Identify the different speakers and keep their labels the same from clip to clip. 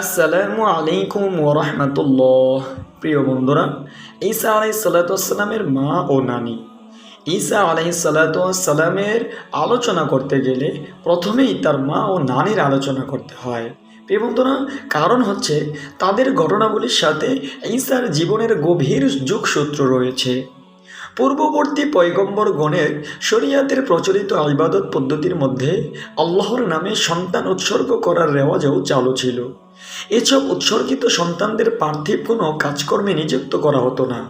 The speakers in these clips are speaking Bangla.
Speaker 1: আসসালামু আলাইকুম ওরহমতুল্লাহ প্রিয় বন্ধুরা, ঈসা আলাই সাল্লাতামের মা ও নানি। ঈসা আলাই সাল্লাতামের আলোচনা করতে গেলে প্রথমেই তার মা ও নানির আলোচনা করতে হয়। প্রিয় বন্ধুরা, কারণ হচ্ছে তাদের ঘটনাগুলির সাথে ঈসার জীবনের গভীর যোগসূত্র রয়েছে। পূর্ববর্তী পয়গম্বর গণের শরিয়াতের প্রচলিত ইবাদত পদ্ধতির মধ্যে আল্লাহর নামে সন্তান উৎসর্গ করার রেওয়াজও চালু ছিল। এসব উৎসর্গিত সন্তানদের পার্থিব কোনো কাজকর্মে নিযুক্ত করা হতো না।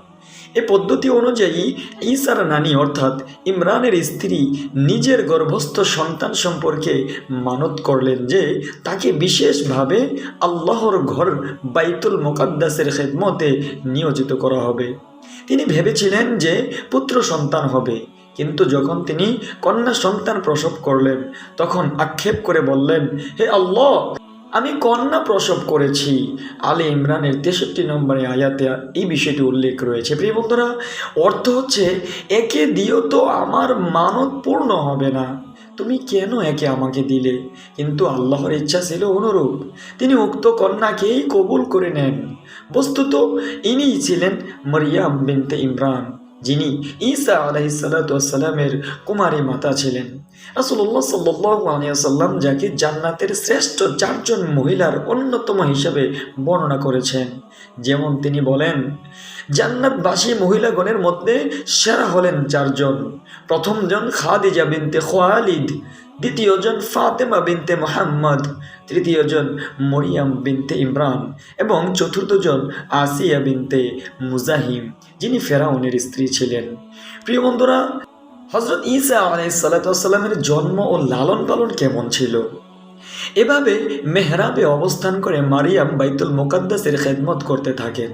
Speaker 1: এ পদ্ধতি অনুযায়ী ঈসার নানি অর্থাৎ ইমরানের স্ত্রী নিজের গর্ভস্থ সন্তান সম্পর্কে মানত করলেন যে তাকে বিশেষভাবে আল্লাহর ঘর বাইতুল মোকাদ্দাসের খেদমতে নিয়োজিত করা হবে। তিনি ভেবেছিলেন যে পুত্র সন্তান হবে, কিন্তু যখন তিনি কন্যা সন্তান প্রসব করলেন, তখন আক্ষেপ করে বললেন, হে আল্লাহ! আমি কন্যা প্রসব করেছি। আলী ইমরানের তেষট্টি নম্বরে আয়াতে এই বিষয়টি উল্লেখ রয়েছে। প্রিয় বন্ধুরা, অর্থ হচ্ছে, একে দিও তো আমার মানত পূর্ণ হবে না। তুমি কেন একে আমাকে দিলে? কিন্তু আল্লাহর ইচ্ছা ছিল অনুরূপ। তিনি উক্ত কন্যাকেই কবুল করে নেন। বস্তুত, ইনিই ছিলেন মরিয়াম বিনতে ইমরান। যিনি ঈসা আলাইসাল্লামের কুমারী মাতা ছিলেন। রাসুল্লাহ সাল্লাম যাকে জান্নাতের শ্রেষ্ঠ চারজন মহিলার অন্যতম হিসেবে বর্ণনা করেছেন। যেমন তিনি বলেন, জান্নাতবাসী মহিলাগণের মধ্যে সেরা হলেন চারজন। প্রথমজন খাদিজা বিনতে খোয়ালিদ দ্বিতীয়জন ফাতেমা বিনতে মোহাম্মদ তৃতীয়জন মরিয়াম বিনতে ইমরান এবং চতুর্থজন আসিয়া বিনতে মুজাহিম, যিনি ফেরাউনের স্ত্রী ছিলেন। প্রিয় বন্ধুরা হজরত ঈসা আলাইসাল্লামের জন্ম ও লালন পালন কেমন ছিল? এভাবে মেহরাবে অবস্থান করে মারিয়াম বাইতুল মোকাদ্দাসের খেদমত করতে থাকেন।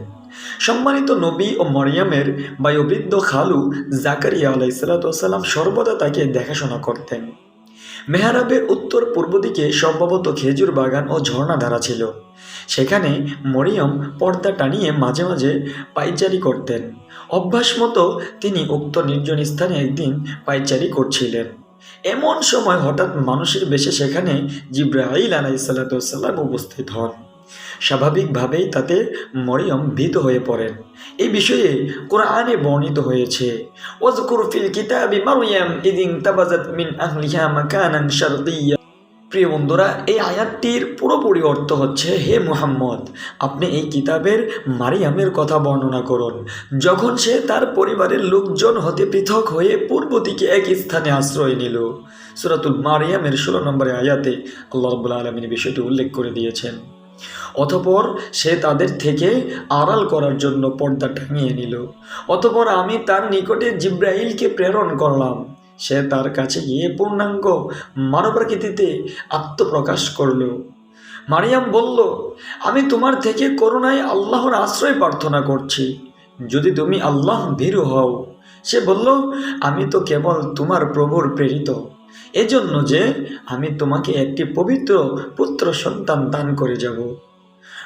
Speaker 1: সম্মানিত নবী ও মরিয়ামের বায়ুবৃদ্ধ খালু জাকারিয়া আলাইসাল্লাম সর্বদা তাকে দেখাশোনা করতেন। মেহরাবের উত্তর পূর্ব দিকে সম্ভবত খেজুর বাগান ও ঝর্ণাধারা ছিল। সেখানে মরিয়ম পর্দা টানিয়ে মাঝে মাঝে পাইচারি করতেন। অভ্যাস মতো তিনি উক্ত নির্জন স্থানে একদিন পাইচারি করছিলেন। এমন সময় হঠাৎ মানুষের বেশে সেখানে জিব্রাহিল আলাইসাল্লাম উপস্থিত হন। স্বাভাবিকভাবেই তাতে মরিয়ম ভীত হয়ে পড়েন। এই বিষয়ে কোরআনে বর্ণিত হয়েছে ওয়াজকুর কিতাবি মারইয়াম ইদিন তাবাজাত মিন আহলিহা মাকানান শারকিয়্যা প্রিয় বন্ধুরা, এই আয়াতটির পুরোপুরি অর্থ হচ্ছে, হে মুহাম্মদ, আপনি এই কিতাবের মারিয়ামের কথা বর্ণনা করুন। যখন সে তার পরিবারের লোকজন হতে পৃথক হয়ে পূর্ব দিকে এক স্থানে আশ্রয় নিল। সুরাতুল মারিয়ামের ষোলো নম্বরে আয়াতে আল্লাহ রবুল্লা আলমিন বিষয়টি উল্লেখ করে দিয়েছেন। অতপর সে তাদের থেকে আড়াল করার জন্য পর্দা টাঙিয়ে নিল। অতপর আমি তার নিকটে জিব্রাইলকে প্রেরণ করলাম। সে তার কাছে গিয়ে পূর্ণাঙ্গ মানবাকৃতিতে আত্মপ্রকাশ করল। মারিয়াম বলল, আমি তোমার থেকে করুণায় আল্লাহর আশ্রয় প্রার্থনা করছি। যদি তুমি আল্লাহ ভীরু হও। সে বলল, আমি তো কেবল তোমার প্রভুর প্রেরিত। এজন্য যে আমি তোমাকে একটি পবিত্র পুত্র সন্তান দান করে যাব।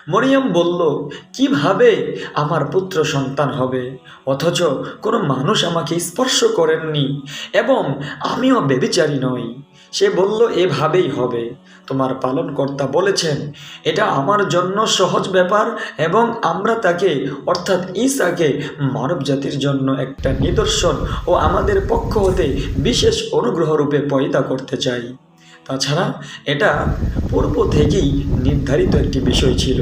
Speaker 1: মরিয়ম বলল, কীভাবে আমার পুত্র সন্তান হবে? অথচ কোনো মানুষ আমাকে স্পর্শ করেননি এবং আমিও বেবিচারী নই। সে বলল, এভাবেই হবে। তোমার পালনকর্তা বলেছেন, এটা আমার জন্য সহজ ব্যাপার এবং আমরা তাকে, অর্থাৎ ঈসাকে মানব জাতির জন্য একটা নিদর্শন ও আমাদের পক্ষ হতে বিশেষ অনুগ্রহরূপে পয়দা করতে চাই। তাছাড়া এটা পূর্ব থেকেই নির্ধারিত একটি বিষয় ছিল।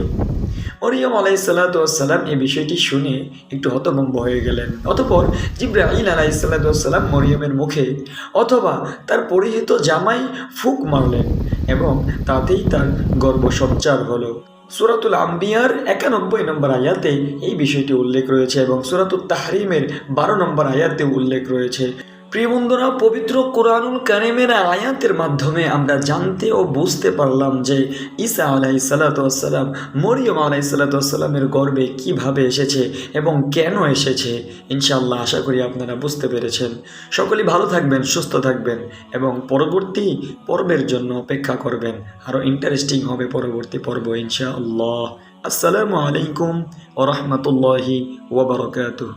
Speaker 1: মরিয়ম আলাইসাল্লাতাম এই বিষয়টি শুনে একটু হতভম্ব হয়ে গেলেন। অতপর জিব্রাহিল আলাইসাল্লাতাম মরিয়মের মুখে অথবা তার পরিহিত জামাই ফুক মারলেন এবং তাতেই তার গর্ব সঞ্চার হলো। সুরাতুল আম্বিয়ার একানব্বই নম্বর আয়াতে এই বিষয়টি উল্লেখ রয়েছে এবং সুরাতুল তাহরিমের বারো নম্বর আয়াতে উল্লেখ রয়েছে। প্রিয় বন্ধুরা, পবিত্র কোরআনুল কারিমের আয়াতের মাধ্যমে আমরা জানতে ও বুঝতে পারলাম যে ঈসা আলাই সাল্লাতাম মরিয়ম আলাই সাল্লাতামের গর্বে কীভাবে এসেছে এবং কেন এসেছে, ইনশাআল্লাহ আশা করি আপনারা বুঝতে পেরেছেন। সকলেই ভালো থাকবেন, সুস্থ থাকবেন এবং পরবর্তী পর্বের জন্য অপেক্ষা করবেন। আরও ইন্টারেস্টিং হবে পরবর্তী পর্ব, ইনশাআল্লাহ। আসসালামু আলাইকুম ওরহমতুল্লাহি ওবরকাতুহ